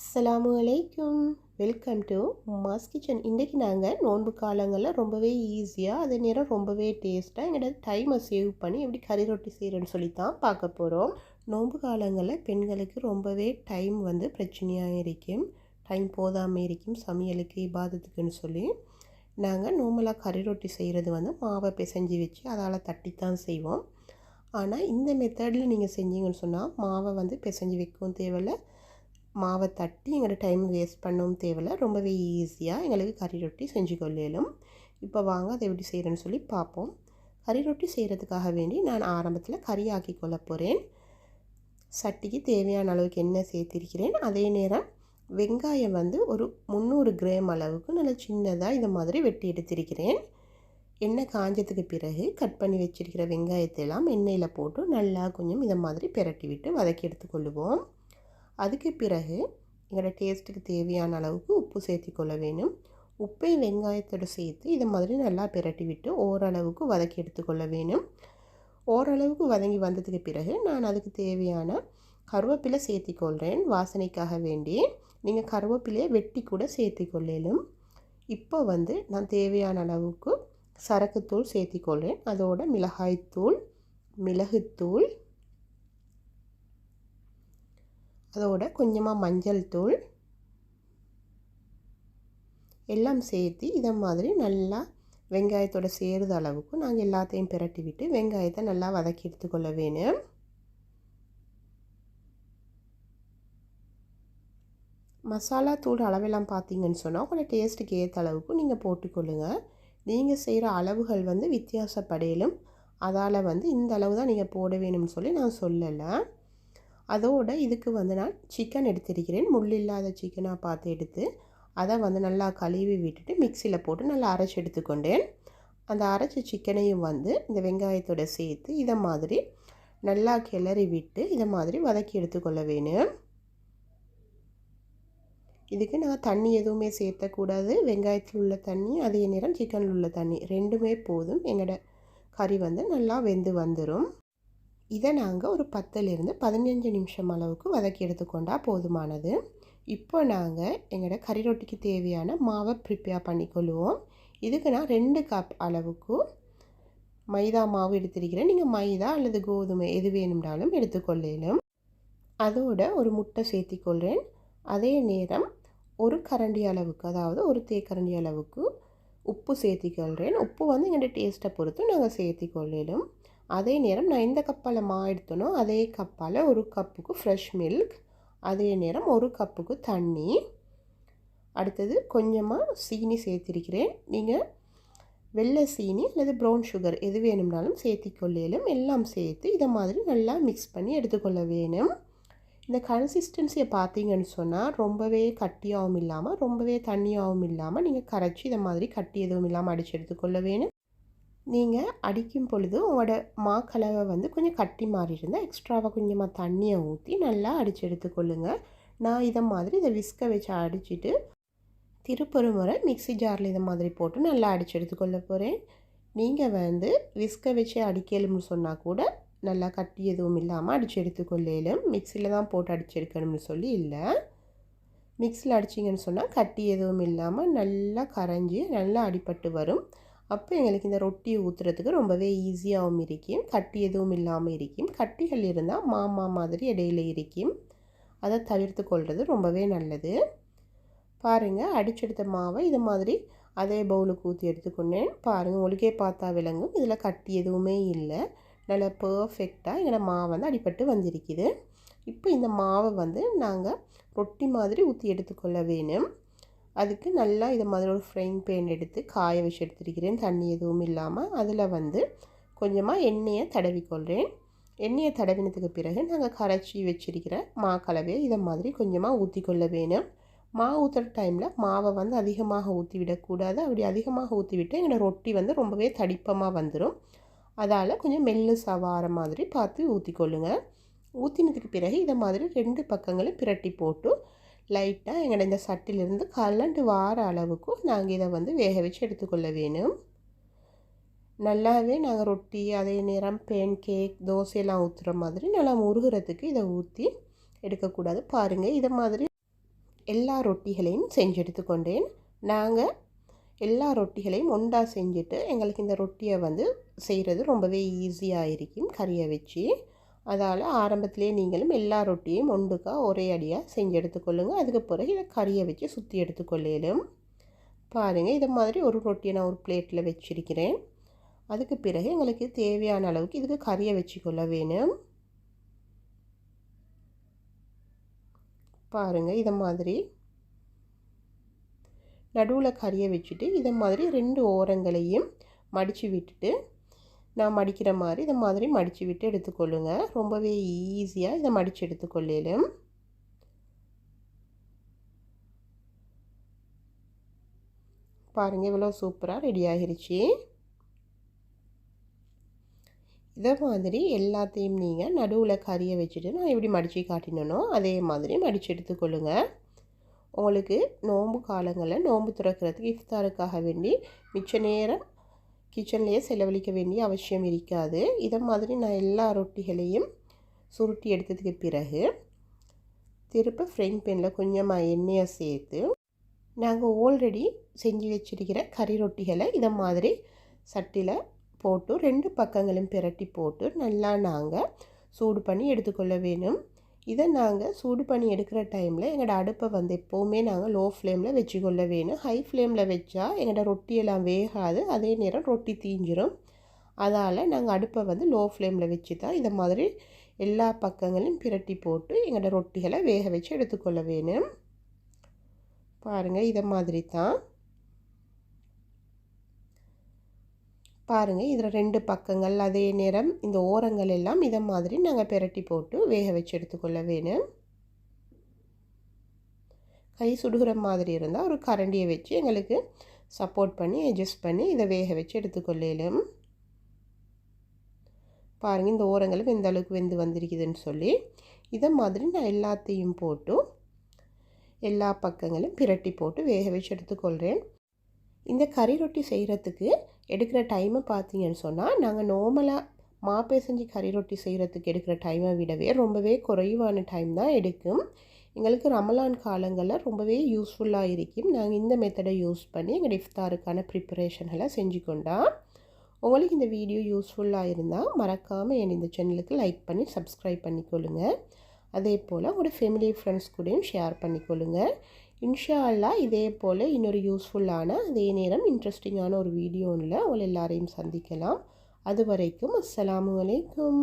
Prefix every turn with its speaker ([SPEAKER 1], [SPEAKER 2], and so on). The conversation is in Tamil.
[SPEAKER 1] அஸ்ஸலாமு அலைக்கும். வெல்கம் டு மாஸ் கிச்சன் இன்றைக்கி நாங்கள் நோன்பு காலங்களில் ரொம்பவே ஈஸியாக அதே நேரம் ரொம்பவே டேஸ்ட்டாக எங்கள்கிட்ட டைமை சேவ் பண்ணி எப்படி கறி ரொட்டி செய்கிறேன்னு சொல்லி தான் பார்க்க போகிறோம் நோன்பு காலங்களில் பெண்களுக்கு ரொம்பவே டைம் வந்து பிரச்சனையாக இருக்கும். டைம் போதாமல் இருக்கும் சமையலுக்கு இபாதத்துக்குன்னு சொல்லி. நாங்கள் நோம்பலாக கறி ரொட்டி செய்கிறது வந்து மாவை பிசைஞ்சு வச்சு அதால் தட்டி தான் செய்வோம். ஆனால் இந்த மெத்தடில் நீங்கள் செஞ்சீங்கன்னு சொன்னால் மாவை வந்து பிசைஞ்சு வைக்கவும் தேவையில்லை. மாவை தட்டி எங்களோட டைம் வேஸ்ட் பண்ணவும் தேவையில்ல. ரொம்பவே ஈஸியாக எங்களுக்கு கறி ரொட்டி செஞ்சு கொள்ளையிலும் இப்போ வாங்க அதை எப்படி செய்கிறேன்னு சொல்லி பார்ப்போம். கறி ரொட்டி செய்கிறதுக்காக வேண்டி நான் ஆரம்பத்தில் கறி ஆக்கி கொள்ள போகிறேன் சட்டிக்கு தேவையான அளவுக்கு எண்ணெய் சேர்த்திருக்கிறேன். அதே நேரம் வெங்காயம் வந்து ஒரு முந்நூறு கிராம் அளவுக்கு நல்லா சின்னதாக இந்த மாதிரி வெட்டி எடுத்திருக்கிறேன். எண்ணெய் காஞ்சதுக்கு பிறகு கட் பண்ணி வச்சிருக்கிற வெங்காயத்தை எல்லாம் எண்ணெயில் போட்டு நல்லா கொஞ்சம் இதை மாதிரி பிரட்டி விட்டு வதக்கி எடுத்துக்கொள்ளுவோம் அதுக்கு பிறகு எங்களோட டேஸ்ட்டுக்கு தேவையான அளவுக்கு உப்பு சேர்த்திக்கொள்ள வேணும் உப்பை வெங்காயத்தோடு சேர்த்து இதை மாதிரி நல்லா பிரட்டி விட்டு ஓரளவுக்கு வதக்கி எடுத்துக்கொள்ள வேணும் ஓரளவுக்கு வதங்கி வந்ததுக்கு பிறகு நான் அதுக்கு தேவையான கருவேப்பிலை சேர்த்திக்கொள்கிறேன் வாசனைக்காக வேண்டி நீங்கள் கருவேப்பிலையை வெட்டி கூட சேர்த்திக்கொள்ளலும். இப்போ வந்து நான் தேவையான அளவுக்கு சரக்குத்தூள் சேர்த்திக்கொள்கிறேன் அதோட மிளகாய்த்தூள் மிளகுத்தூள் அதோட கொஞ்சமாக மஞ்சள் தூள். எல்லாம் சேர்த்து இதை மாதிரி நல்லா வெங்காயத்தோட சேருத அளவுக்கு நாங்கள் எல்லாத்தையும் பிரட்டி விட்டு வெங்காயத்தை நல்லா வதக்கி எடுத்துக்கொள்ள வேணும். மசாலா தூள் அளவெல்லாம் பார்த்தீங்கன்னு சொன்னால் உங்களோட டேஸ்ட்டுக்கு ஏற்ற அளவுக்கு நீங்கள் போட்டுக்கொள்ளுங்கள் நீங்கள் செய்கிற அளவுகள் வந்து வித்தியாசப்படையிலும் அதால் வந்து இந்த அளவு தான் நீங்கள் போட வேணும்னு சொல்லி நான் சொல்லலை. அதோடு இதுக்கு வந்து நான் சிக்கன் எடுத்திருக்கிறேன். முள் இல்லாத சிக்கனாக பார்த்து எடுத்து அதை வந்து நல்லா கழுவி விட்டுட்டு மிக்சியில் போட்டு நல்லா அரைச்சி எடுத்துக்கொண்டேன். அந்த அரைச்ச சிக்கனையும் வந்து இந்த வெங்காயத்தோட சேர்த்து இதை மாதிரி நல்லா கிளறி விட்டு இதை மாதிரி வதக்கி எடுத்துக்கொள்ள வேணும். இதுக்கு நான் தண்ணி எதுவுமே சேர்த்தக்கூடாது. வெங்காயத்தில் உள்ள தண்ணி அதே நேரம் சிக்கனில் உள்ள தண்ணி ரெண்டுமே போதும். எங்களோட கறி வந்து நல்லா வெந்து வந்துடும் இதை நாங்கள் ஒரு பத்துலேருந்து பதினஞ்சு நிமிஷம் அளவுக்கு வதக்கி எடுத்துக்கொண்டால் போதுமானது. இப்போ நாங்கள் எங்களோட கறி ரொட்டிக்கு தேவையான மாவை ப்ரிப்பேர் பண்ணிக்கொள்வோம். இதுக்கு நான் ரெண்டு கப் அளவுக்கு மைதா மாவு எடுத்திருக்கிறேன். நீங்கள் மைதா அல்லது கோதுமை எது வேணும்னாலும் எடுத்துக்கொள்ளேனும் அதோட ஒரு முட்டை சேர்த்திக்கொள்கிறேன் அதே நேரம் ஒரு கரண்டி அளவுக்கு அதாவது ஒரு தேக்கரண்டி அளவுக்கு உப்பு சேர்த்திக்கொள்கிறேன் உப்பு வந்து எங்களோட டேஸ்ட்டை பொறுத்து நாங்கள் சேர்த்திக்கொள்ளலும். அதே நேரம் நான் எந்த கப்பால் மா எடுத்தனோ அதே கப்பால் ஒரு கப்புக்கு ஃப்ரெஷ் மில்க் அதே நேரம் ஒரு கப்புக்கு தண்ணி. அடுத்தது கொஞ்சமாக சீனி சேர்த்திருக்கிறேன். நீங்கள் வெள்ளை சீனி அல்லது ப்ரௌன் சுகர் எது வேணும்னாலும் சேர்த்திக்கொள்ளேலும் எல்லாம் சேர்த்து இதை மாதிரி நல்லா மிக்ஸ் பண்ணி எடுத்துக்கொள்ள வேணும். இந்த கன்சிஸ்டன்சியை பார்த்தீங்கன்னு சொன்னால் ரொம்பவே கட்டியாகவும் இல்லாமல் ரொம்பவே தண்ணியாகவும் இல்லாமல் நீங்கள் கரைச்சி இதை மாதிரி கட்டி எதுவும் இல்லாமல் அடித்து எடுத்துக்கொள்ள வேணும். நீங்கள் அடிக்கும் பொழுது உங்களோட மாக்கலவை வந்து கொஞ்சம் கட்டி மாறி இருந்தால் எக்ஸ்ட்ராவாக கொஞ்சமாக தண்ணியை ஊற்றி நல்லா அடித்து எடுத்துக்கொள்ளுங்கள் நான் இதை மாதிரி இதை விஸ்க வச்சு அடிச்சுட்டு திருப்பொரு முறை மிக்சி ஜாரில் இதை மாதிரி போட்டு நல்லா அடித்து எடுத்துக்கொள்ள போகிறேன் நீங்கள் வந்து விஸ்க வச்சு அடிக்கலும்னு சொன்னால் கூட நல்லா கட்டி எதுவும் இல்லாமல் அடித்து எடுத்துக்கொள்ளலும் மிக்சியில் தான் போட்டு அடித்து எடுக்கணும்னு சொல்லி இல்லை. மிக்சியில் அடிச்சிங்கன்னு சொன்னால் கட்டி எதுவும் இல்லாமல் நல்லா கரைஞ்சி நல்லா அடிப்பட்டு வரும். அப்போ எங்களுக்கு இந்த ரொட்டி ஊற்றுறதுக்கு ரொம்பவே ஈஸியாகவும் இருக்கும். கட்டி எதுவும் இல்லாமல் இருக்கும். கட்டிகள் இருந்தால் மாமா மாதிரி இடையில இருக்கும். அதை தவிர்த்து கொள்வது ரொம்பவே நல்லது. பாருங்கள் அடிச்செடுத்த மாவை இது மாதிரி அதே பவுலுக்கு ஊற்றி எடுத்துக்கொண்டேன். பாருங்கள் உங்களுக்கே பார்த்தா விளங்கும். இதில் கட்டி எதுவுமே இல்லை. நல்லா பர்ஃபெக்டாக எங்களோட மாவு வந்து அடிப்பட்டு வந்திருக்குது. இப்போ இந்த மாவை வந்து நாங்கள் ரொட்டி மாதிரி ஊற்றி எடுத்துக்கொள்ள வேணும். அதுக்கு நல்லா இதை மாதிரி ஒரு ஃப்ரைங் பேன் எடுத்து காய வச்சு எடுத்துருக்கிறேன். தண்ணி எதுவும் இல்லாமல் அதில் வந்து கொஞ்சமாக எண்ணெயை தடவிக்கொள்கிறேன் எண்ணெயை தடவினதுக்கு பிறகு நாங்கள் கரைச்சி வச்சிருக்கிற மா கலவையை இதை மாதிரி கொஞ்சமாக ஊற்றிக்கொள்ள வேணும். மா ஊற்றுற டைமில் மாவை வந்து அதிகமாக ஊற்றி விடக்கூடாது. அப்படி அதிகமாக ஊற்றி விட்டு எங்களோட ரொட்டி வந்து ரொம்பவே தடிப்பமாக வந்துடும் அதால் கொஞ்சம் மெல்லு சவார மாதிரி பார்த்து ஊற்றிக்கொள்ளுங்க ஊற்றினதுக்கு பிறகு இதை மாதிரி ரெண்டு பக்கங்களும் பிரட்டி போட்டு லைட்டாக எங்களோட இந்த சட்டிலிருந்து கலண்டு வார அளவுக்கு நாங்கள் இதை வந்து வேக வச்சு எடுத்துக்கொள்ள வேணும். நல்லாவே நாங்கள் ரொட்டி அதே நேரம் பேன் கேக் தோசையெல்லாம் ஊற்றுற மாதிரி நல்லா முருகிறதுக்கு இதை ஊற்றி எடுக்கக்கூடாது. பாருங்கள் இதை மாதிரி எல்லா ரொட்டிகளையும் செஞ்சு எடுத்துக்கொண்டேன். நாங்கள் எல்லா ரொட்டிகளையும் ஒன்றா செஞ்சுட்டு எங்களுக்கு இந்த ரொட்டியை வந்து செய்கிறது ரொம்பவே ஈஸியாக இருக்கும் கறியை வச்சு. அதால் ஆரம்பத்திலே நீங்களும் எல்லா ரொட்டியும் ஒன்றுக்கா ஒரே அடியாக செஞ்சு எடுத்துக்கொள்ளுங்கள் அதுக்கு பிறகு இதை கறியை வச்சு சுற்றி எடுத்துக்கொள்ளையிலும் பாருங்கள் இதை மாதிரி ஒரு ரொட்டியை நான் ஒரு பிளேட்டில் வச்சுருக்கிறேன். அதுக்கு பிறகு எங்களுக்கு தேவையான அளவுக்கு இதுக்கு கறியை வச்சுக்கொள்ள வேணும். பாருங்கள் இதை மாதிரி. நடுவில் கறியை வச்சுட்டு இதை மாதிரி ரெண்டு ஓரங்களையும் மடித்து விட்டுட்டு நான் மடிக்கிற மாதிரி இதை மாதிரி மடித்து விட்டு எடுத்துக்கொள்ளுங்க. ரொம்பவே ஈஸியாக இதை மடித்து எடுத்துக்கொள்ளலும். பாருங்கள் இவ்வளோ சூப்பராக ரெடி ஆகிருச்சு. இதை மாதிரி எல்லாத்தையும் நீங்கள் நடுவில் கறியை வச்சுட்டு நான் எப்படி மடித்து காட்டினனோ அதே மாதிரி மடித்து எடுத்துக்கொள்ளுங்க. உங்களுக்கு நோன்பு காலங்களில் நோன்பு திறக்கிறதுக்கு இஃப்தாருக்காக வேண்டி மிச்ச நேரம் கிச்சன்லேயே செலவழிக்க வேண்டிய அவசியம் இருக்காது. இதை மாதிரி நான் எல்லா ரொட்டிகளையும் சுருட்டி எடுத்ததுக்கு பிறகு திருப்ப ஃப்ரைங் பேனில் கொஞ்சமாக எண்ணெயை சேர்த்து நாங்கள் ஆல்ரெடி செஞ்சு வச்சிருக்கிற கறி ரொட்டிகளை இதை மாதிரி சட்டியில் போட்டு ரெண்டு பக்கங்களும் பிரட்டி போட்டு நல்லா நாங்கள் சூடு பண்ணி எடுத்துக்கொள்ள வேணும். இதை நாங்கள் சூடு பண்ணி எடுக்கிற டைமில் எங்களோட அடுப்பை வந்து எப்போவுமே நாங்கள் லோ ஃப்ளேமில் வச்சுக்கொள்ள வேணும். ஹை ஃப்ளேமில் வச்சா எங்களோட ரொட்டியெல்லாம் வேகாது. அதே நேரம் ரொட்டி தீஞ்சிரும். அதால் நாங்கள் அடுப்பை வந்து லோ ஃப்ளேமில் வச்சு தான் இதை மாதிரி எல்லா பக்கங்களையும் பிரட்டி போட்டு எங்களோட ரொட்டிகளை வேக வச்சு எடுத்துக்கொள்ள வேணும். பாருங்கள் இதை மாதிரி தான் பாருங்கள் இதில் ரெண்டு பக்கங்கள் அதே நேரம் இந்த ஓரங்கள் எல்லாம் இதை மாதிரி நாங்கள் பெரட்டி போட்டு வேக வச்சு எடுத்துக்கொள்ள வேணும். கை சுடுகிற மாதிரி இருந்தால் ஒரு கரண்டியை வச்சு எங்களுக்கு சப்போர்ட் பண்ணி அட்ஜஸ்ட் பண்ணி இதை வேக வச்சு எடுத்துக்கொள்ளும் பாருங்கள் இந்த ஓரங்களும் எந்த அளவுக்கு வெந்து வந்திருக்குதுன்னு சொல்லி இதை மாதிரி நான் எல்லாத்தையும் போட்டு எல்லா பக்கங்களும் பிரட்டி போட்டு வேக வச்சு எடுத்துக்கொள்கிறேன் இந்த கறி ரொட்டி செய்கிறதுக்கு எடுக்கிற டைமை பார்த்தீங்கன்னு சொன்னால் நாங்கள் நார்மலாக மாப்பே செஞ்சு கறி ரொட்டி செய்கிறதுக்கு எடுக்கிற டைமை விடவே ரொம்பவே குறைவான டைம் தான் எடுக்கும். எங்களுக்கு ரமலான் காலங்களில் ரொம்பவே யூஸ்ஃபுல்லாக இருக்கும். நாங்கள் இந்த மெத்தடை யூஸ் பண்ணி எங்கள் இஃப்தாருக்கான ப்ரிப்பரேஷன்களை செஞ்சு கொண்டா. உங்களுக்கு இந்த வீடியோ யூஸ்ஃபுல்லாக இருந்தால் மறக்காமல் என் இந்த சேனலுக்கு லைக் பண்ணி சப்ஸ்கிரைப் பண்ணிக்கொள்ளுங்கள் அதே போல் உங்களோட ஃபேமிலி ஃப்ரெண்ட்ஸ் கூடயும் ஷேர் பண்ணிக்கொள்ளுங்கள் இன்ஷா அல்லா இதே போல் இன்னொரு யூஸ்ஃபுல்லான அதே நேரம் இன்ட்ரெஸ்டிங்கான ஒரு வீடியோவில் உங்கள் எல்லாரையும் சந்திக்கலாம். அது வரைக்கும் அஸ்ஸலாமு அலைக்கும்.